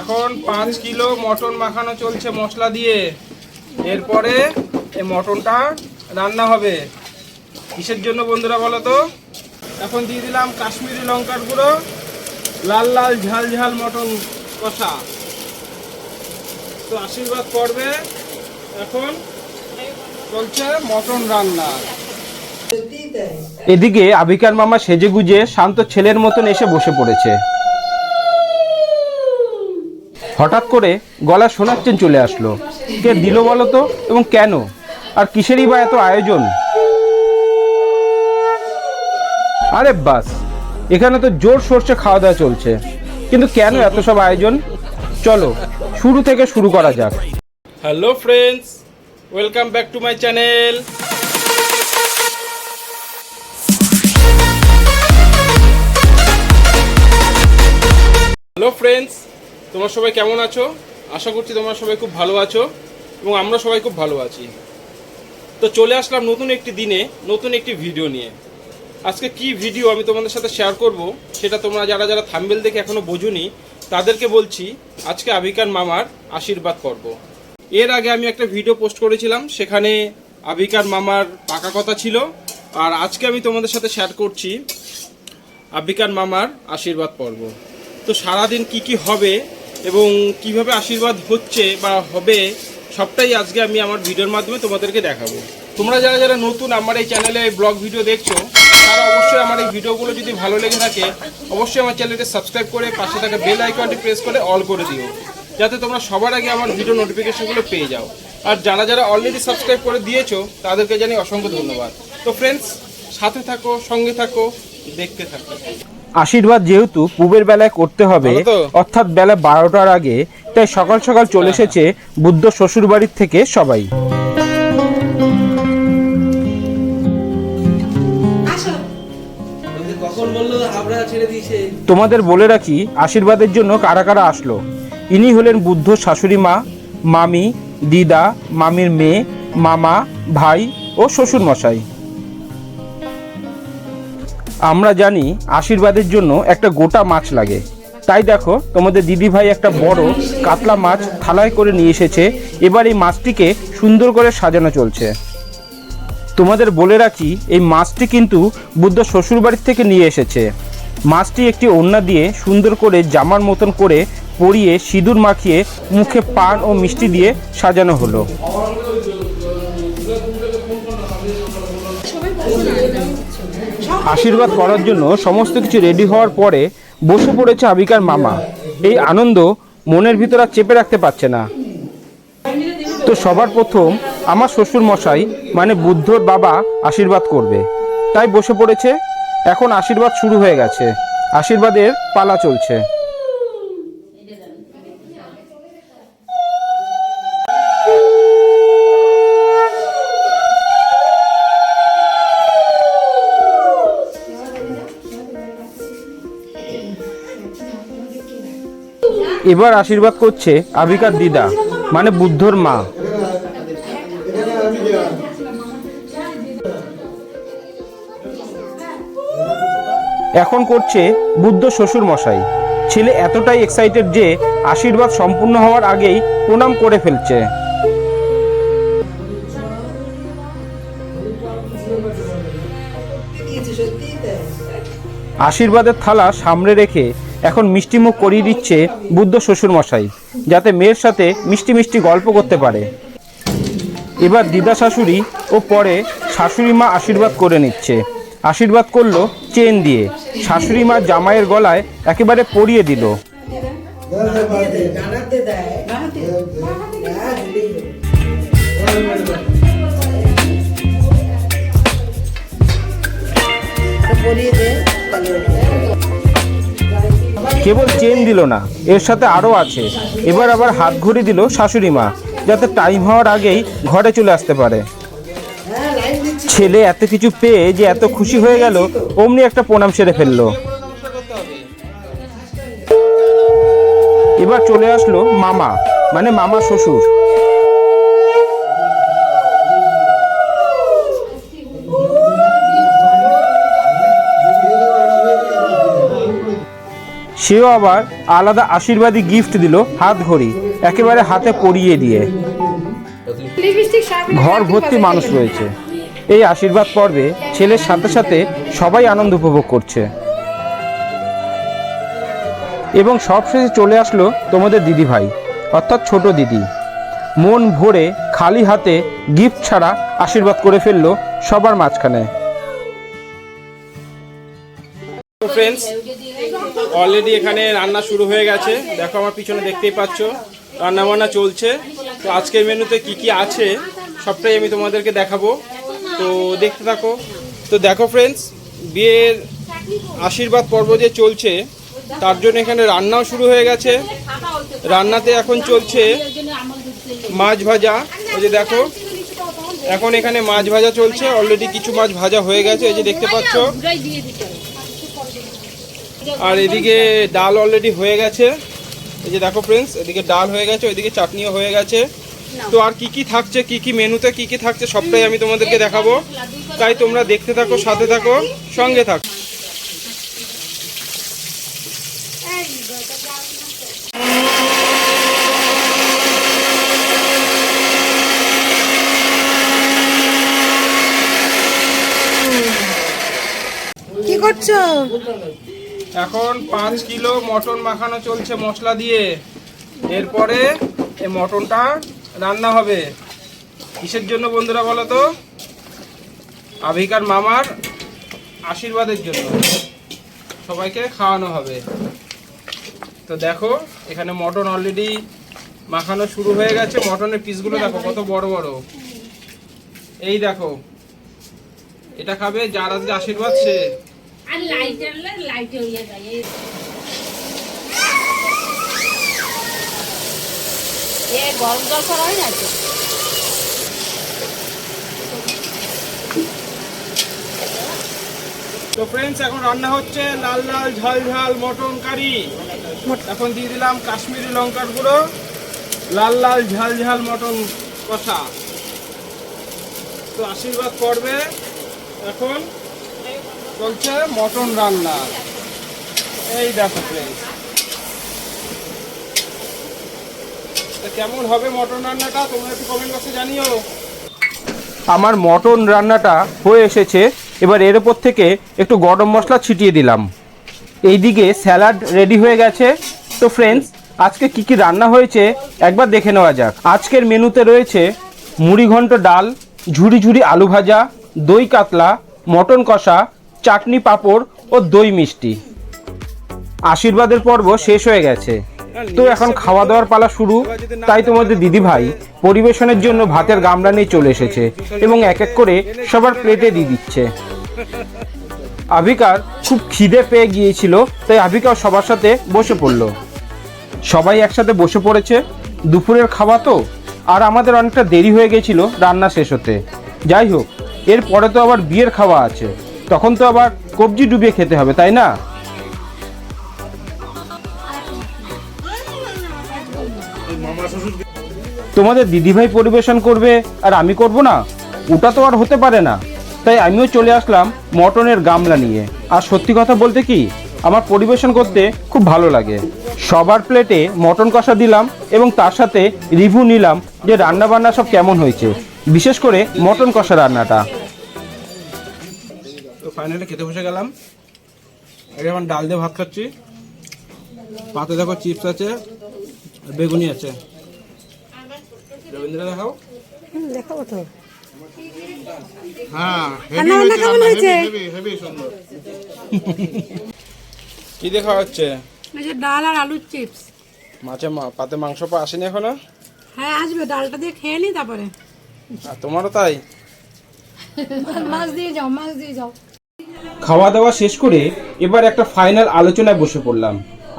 এখন পাঁচ kilo mutton মাখানো চলছে মশলা দিয়ে। এরপরে এই মটনটা রান্না হবে। কিসের জন্য বন্ধুরা বলো তো? এখন দিয়ে দিলাম কাশ্মীরি লঙ্কার গুঁড়ো লাল লাল ঝাল ঝাল মটন কষা। তো আশীর্বাদ করবে এখন চলছে মটন রান্না। এদিকে আবিকার মামা সেজে গুজে শান্ত ছেলের মতন এসে বসে পড়েছে। হঠাৎ করে গলা শোনাচ্ছেন চলে আসলো। কে দিল বলো তো? এবং কেন? আর কিসেরই বা এত আয়োজন? আরে বাস, এখানে তো জোর সরষে খাওয়া দাওয়া চলছে। কিন্তু কেন এত সব আয়োজন? চলো, শুরু থেকে শুরু করা যাক। Hello friends welcome back to my channel hello friends তোমরা সবাই কেমন আছো? আশা করছি তোমরা সবাই খুব ভালো আছো এবং আমরা সবাই খুব ভালো আছি। তো চলে আসলাম নতুন একটি দিনে, নতুন একটি ভিডিও নিয়ে। আজকে কি ভিডিও আমি তোমাদের সাথে শেয়ার করব, সেটা তোমরা যারা যারা থাম্বেল দেখে এখনও বোঝোনি, তাদেরকে বলছি আজকে আবিকার মামার আশীর্বাদ করব এর আগে আমি একটা ভিডিও পোস্ট করেছিলাম, সেখানে আবিকার মামার পাকা কথা ছিল। আর আজকে আমি তোমাদের সাথে শেয়ার করছি আবিকার মামার আশীর্বাদ পর্ব। তো সারাদিন কি কি হবে এবং কীভাবে আশীর্বাদ হচ্ছে বা হবে, সবটাই আজকে আমি আমার ভিডিওর মাধ্যমে তোমাদেরকে দেখাবো। তোমরা যারা যারা নতুন আমার এই চ্যানেলে ব্লগ ভিডিও দেখছ, তারা অবশ্যই আমার এই ভিডিওগুলো যদি ভালো লেগে থাকে, অবশ্যই আমার চ্যানেলটি সাবস্ক্রাইব করে পাশে থাকা বেল আইকনটি প্রেস করে অল করে দিও, যাতে তোমরা সবার আগে আমার ভিডিও নোটিফিকেশনগুলো পেয়ে যাও। আর যারা যারা অলরেডি সাবস্ক্রাইব করে দিয়েছ, তাদেরকে জানি অসংখ্য ধন্যবাদ। তো ফ্রেন্ডস সাথে থাকো, সঙ্গে থাকো, দেখতে থাকো। আশীর্বাদ যেহেতু পূবের বেলায় করতে হবে অর্থাৎ বেলা বারোটার আগে তাই সকাল সকাল চলে এসেছে বুদ্ধ শ্বশুর বাড়ির থেকে সবাই। কখন বলল হাবড়া ছেড়ে দিয়েছে? তোমাদের বলে রাখি আশীর্বাদের জন্য কারা কারা আসলো? ইনি হলেন বুদ্ধ শাশুড়ি মা মামি দিদা মামির মেয়ে মামা ভাই ও শ্বশুর মশাই আমরা জানি আশীর্বাদের জন্য একটা গোটা মাছ লাগে। তাই দেখো, তোমাদের দিদি ভাই একটা বড় কাতলা মাছ থালায় করে নিয়ে এসেছে। এবার এই মাছটিকে সুন্দর করে সাজানো চলছে। তোমাদের বলে রাখি, এই মাছটি কিন্তু বুদ্ধ শ্বশুরবাড়ির থেকে নিয়ে এসেছে। মাছটি একটি ওড়না দিয়ে সুন্দর করে জামার মতন করে পরিয়ে সিঁদুর মাখিয়ে মুখে পান ও মিষ্টি দিয়ে সাজানো হলো। আশীর্বাদ করার জন্য সমস্ত কিছু রেডি হওয়ার পরে বসে পড়েছে আবিকার মামা। এই আনন্দ মনের ভিতর আর চেপে রাখতে পারছে না। তো সবার প্রথম আমার শ্বশুর মশাই মানে বুদ্ধর বাবা, আশীর্বাদ করবে। তাই বসে পড়েছে। এখন আশীর্বাদ শুরু হয়ে গেছে। আশীর্বাদের পালা চলছে। এবার আশীর্বাদ করছে আবিকার দিদা মানে বুদ্ধর মা। এখন করছে বুদ্ধ শ্বশুর মশাই ছেলে এতটাই এক্সাইটেড যে আশীর্বাদ সম্পূর্ণ হওয়ার আগেই প্রণাম করে ফেলছে। আশীর্বাদের থালা সামনে রেখে এখন মিষ্টিমুখ করিয়ে দিচ্ছে বুদ্ধ শ্বশুর মশাই যাতে মেয়ের সাথে মিষ্টি মিষ্টি গল্প করতে পারে। এবার দিদা শাশুড়ি ও পরে শাশুড়ি মা আশীর্বাদ করে নিচ্ছে। আশীর্বাদ করল চেন দিয়ে। শাশুড়ি মা জামাইয়ের গলায় একেবারে পরিয়ে দিল। পরিয়ে দে কেবল চেন দিল না, এর সাথে আরও আছে। এবার আবার হাত ঘড়ি দিল শাশুড়ি মা, যাতে টাইম হওয়ার আগেই ঘরে চলে আসতে পারে। ছেলে এত কিছু পেয়ে যে এত খুশি হয়ে গেল, অমনি একটা প্রণাম সেরে ফেলল। এবার চলে আসলো মামা মানে মামা শ্বশুর। সেও আবার আলাদা আশীর্বাদী গিফট দিল হাত ঘড়ি একেবারে হাতে পরিয়ে দিয়ে। ঘর ভর্তি মানুষ রয়েছে। এই আশীর্বাদ পর্বে ছেলের সাথে সাথে সবাই আনন্দ উপভোগ করছে। এবং সবশেষে চলে আসলো তোমাদের দিদি ভাই অর্থাৎ ছোট দিদি। মন ভরে খালি হাতে গিফট ছাড়া আশীর্বাদ করে ফেলল সবার মাঝখানে। ফ্রেন্ডস অলরেডি এখানে রান্না শুরু হয়ে গেছে। দেখো আমার পিছনে দেখতেই পাচ্ছ রান্না বান্না চলছে। তো আজকের মেনুতে কি কি আছে, সবটাই আমি তোমাদেরকে দেখাবো। তো দেখতে থাকো। তো দেখো ফ্রেন্ডস বিয়ের আশীর্বাদ পর্ব যে চলছে, তার জন্য এখানে রান্নাও শুরু হয়ে গেছে। রান্নাতে এখন চলছে মাছ ভাজা। ওই যে দেখো, এখন এখানে মাছ ভাজা চলছে। অলরেডি কিছু মাছ ভাজা হয়ে গেছে। এই যে দেখতে পাচ্ছ আর এদিকে ডাল অলরেডি হয়ে গেছে। এই যে দেখো ফ্রেন্ডস এদিকে ডাল হয়ে গেছে ওইদিকে চাটনিও হয়ে গেছে। তো আর কি কি থাকছে কি কি মেনুতে কি কি থাকছে সবটাই আমি তোমাদেরকে দেখাবো। তাই তোমরা দেখতে থাকো সাথে থাকো সঙ্গে থাকো। কি করছ? এখন পাঁচ কিলো মটন মাখানো চলছে মশলা দিয়ে। এরপরে এই মটনটা রান্না হবে। কিসের জন্য বন্ধুরা বলো তো? আভিকার মামার আশীর্বাদের জন্য। সবাইকে খাওয়ানো হবে। তো দেখো, এখানে মটন অলরেডি মাখানো শুরু হয়ে গেছে। মটনের পিসগুলো দেখো, কত বড় বড়। এই দেখো, এটা খাবে যার আজকে আশীর্বাদ সে। আর লাইট আনলে লাইট যায় এ গরম জল করা হয় না? তো? ফ্রেন্ডস এখন রান্না হচ্ছে লাল লাল, ঝাল ঝাল মটন কারি। এখন দিয়ে দিলাম কাশ্মীরি লঙ্কার গুঁড়ো, লাল লাল, ঝাল ঝাল মটন কষা। তো আশীর্বাদ করবে এখন চলছে মটন রান্না। এই দেখো কেমন হবে মটন রান্নাটা? তোমরা একটু কমেন্ট বক্সে জানিও। আমার মটন রান্নাটা হয়ে এসেছে। এবার এর উপর থেকে একটু গরম মশলা ছিটিয়ে দিলাম। এইদিকে স্যালাড রেডি হয়ে গেছে। তো ফ্রেন্ডস আজকে কি কি রান্না হয়েছে একবার দেখে নেওয়া যাক। আজকের মেনুতে রয়েছে মুড়ি ঘন্ট ডাল ঝুড়ি ঝুড়ি আলু ভাজা, দই কাতলা, মটন কষা চাটনি পাঁপড় ও দই মিষ্টি। আশীর্বাদের পর্ব শেষ হয়ে গেছে। তো এখন খাওয়া দাওয়ার পালা শুরু। তাই তোমাদের দিদি ভাই পরিবেশনের জন্য ভাতের গামলা নিয়ে চলে এসেছে এবং এক এক করে সবার প্লেটে দিয়ে দিচ্ছে। আভিকার খুব খিদে পেয়ে গিয়েছিল, তাই আভিকাও সবার সাথে বসে পড়ল। সবাই একসাথে বসে পড়েছে। দুপুরের খাওয়া তো, আর আমাদের অনেকটা দেরি হয়ে গেছিল রান্না শেষ হতে। যাই হোক এরপরে তো আবার বিয়ের খাওয়া আছে। তখন তো আবার কবজি ডুবিয়ে খেতে হবে, তাই না? তোমাদের দিদিভাই পরিবেশন করবে আর আমি করব না? ওটা তো আর হতে পারে না। তাই আমিও চলে আসলাম মটনের গামলা নিয়ে। আর সত্যি কথা বলতে কি, আমার পরিবেশন করতে খুব ভালো লাগে। সবার প্লেটে মটন কষা দিলাম এবং তার সাথে রিভিউ নিলাম যে রান্না বান্না সব কেমন হয়েছে। বিশেষ করে মটন কষা রান্নাটা। ফাইনালি খেতে বসে গেলাম। এখন ডাল দিয়ে ভাত খাচ্ছি। পাতে দেখো চিপস আছে বেগুনি আছে। রবীন্দ্র দেখাও। দেখাবো তো। হ্যাঁ কি দেখা হচ্ছে? ডাল আর আলুর চিপস। মাছে পাতে মাংস পা আসেনি এখনও? হ্যাঁ আসবে ডালটা দিয়ে খেয়ে নি তারপরে। তোমারও তাই? মাছ দিয়ে যাও মাছ দিয়ে যাও। খাওয়া দাওয়া শেষ করে এবার একটা ফাইনাল আলোচনায় বসে পড়লাম।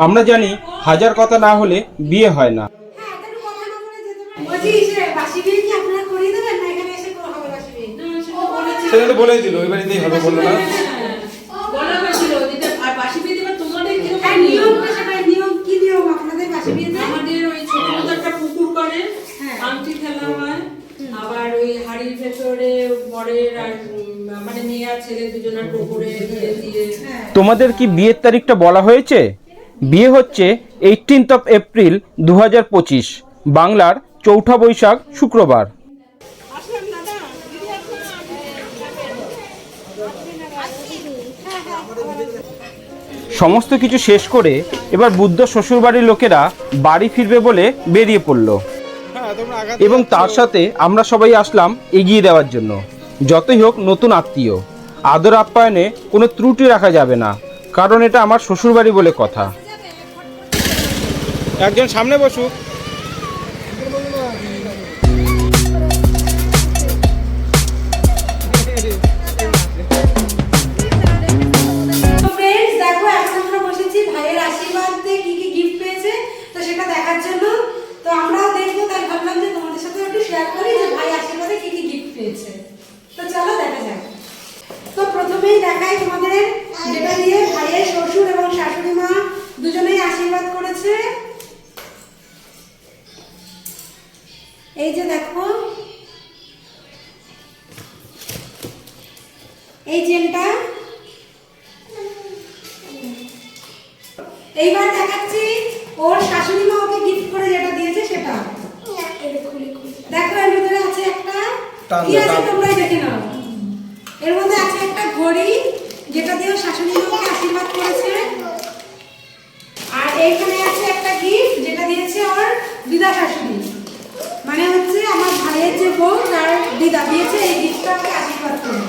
আমরা জানি হাজার কথা না হলে বিয়ে হয় না। সেটা তো বলেই দিল এবার হবে বলল না। আমাদের ওই ছোট মতো একটা পুকুর করে আংটি খেলা হয় আবার ওই হাড়ির ভেতরে বরের আর মানে মেয়ে আর ছেলে দুজনের পুকুরে দিয়ে দিয়ে। তোমাদের কি বিয়ের তারিখটা বলা হয়েছে? বিয়ে হচ্ছে এইটিনথ অফ এপ্রিল দু হাজার পঁচিশ বাংলার চৌঠা বৈশাখ শুক্রবার। সমস্ত কিছু শেষ করে এবার বুদ্ধ শ্বশুরবাড়ির লোকেরা বাড়ি ফিরবে বলে বেরিয়ে পড়ল। এবং তার সাথে আমরা সবাই আসলাম এগিয়ে দেওয়ার জন্য। যতই হোক নতুন আত্মীয়। আদর আপ্যায়নে কোনো ত্রুটি রাখা যাবে না, কারণ এটা আমার শ্বশুরবাড়ি বলে কথা। একজন সামনে বসুক। এই চেনটা এইবার দেখাচ্ছি ওর শাশুড়ি মা ওকে গিফট করে যেটা দিয়েছে সেটা। দেখো এর ভিতরে আছে একটা। কি আছে তোমরাই দেখে নাও। এর মধ্যে আছে একটা ঘড়ি যেটা দিয়ে শাশুড়ি মা ওকে আশীর্বাদ করেছে। আর এইখানে আছে একটা গিফট যেটা দিয়েছে ওর দিদা শাশুড়ি। মানে হচ্ছে আমার ভাইয়ের যে বউ তার দিদা দিয়েছে এই গিফটটা ওকে আশীর্বাদ করে।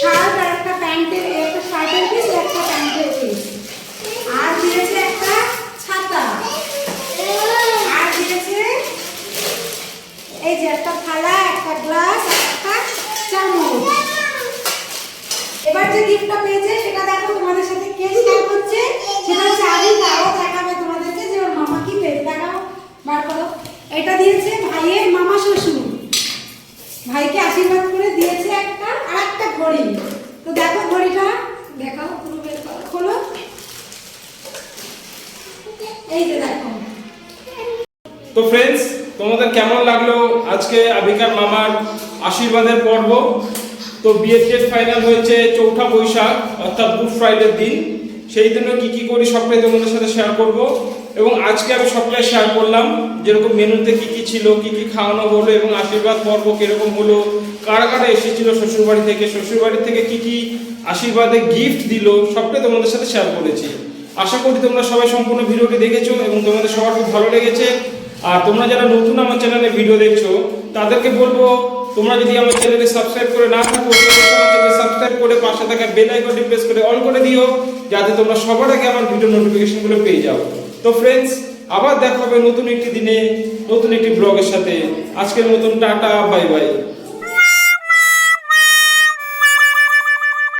শার্ট আর একটা প্যান্টের একটা শার্টের একটা প্যান্টের পিস আর দিয়েছে একটা ছাতা আর দিয়েছে এই যে একটা থালা একটা গ্লাস এবার যে গিফটটা পেয়েছে, সেটা দেখো তোমাদের সাথে কে শেয়ার করছে। সেটা হচ্ছে আমি তাও দেখাবে তোমাদেরকে ওর মামা কি পেয়েছে। বার করো। এটা দিয়েছে ভাইয়ের মামা শ্বশুর। ভাইকে আশীর্বাদ করে দিয়েছে একটা আর একটা ঘড়ি। তো দেখো ঘড়িটা। দেখাও পুরো বের করো, খোলো। এই যে দেখো। তো ফ্রেন্ডস তোমাদের কেমন লাগল আজকে আবিকার মামার আশীর্বাদের পর্ব? তো বিয়ের ফাইনাল হয়েছে চৌঠা বৈশাখ, অর্থাৎ গুড ফ্রাইডের দিন। সেই দিনে কি কি করি সবটাই তোমাদের সাথে শেয়ার করব। এবং আজকে আমি সবটাই শেয়ার করলাম, যেরকম মেনুতে কি কি ছিল, কি কি খাওয়ানো হলো এবং আশীর্বাদ পর্ব কীরকম হলো কারা কারা এসেছিল? শ্বশুরবাড়ি থেকে। শ্বশুরবাড়ি থেকে কি কি আশীর্বাদে গিফট দিল সবটাই তোমাদের সাথে শেয়ার করেছি। আশা করি তোমরা সবাই সম্পূর্ণ ভিডিওটি দেখেছ এবং তোমাদের সবার খুব ভালো লেগেছে। আর তোমরা যারা নতুন আমার চ্যানেলে ভিডিও দেখছ, তাদেরকে বলব, তোমরা যদি আমার চ্যানেলে সাবস্ক্রাইব করে না থাকো সাবস্ক্রাইব করে পাশে থাকা বেল আইকনটি প্রেস করে অন করে দিও, যাতে তোমরা সবার আগে আমার ভিডিও নোটিফিকেশনগুলো পেয়ে যাও। তো ফ্রেন্ডস আবার দেখা হবে নতুন একটি দিনে, নতুন একটি ব্লগের সাথে। আজকের মতন টাটা বাই বাই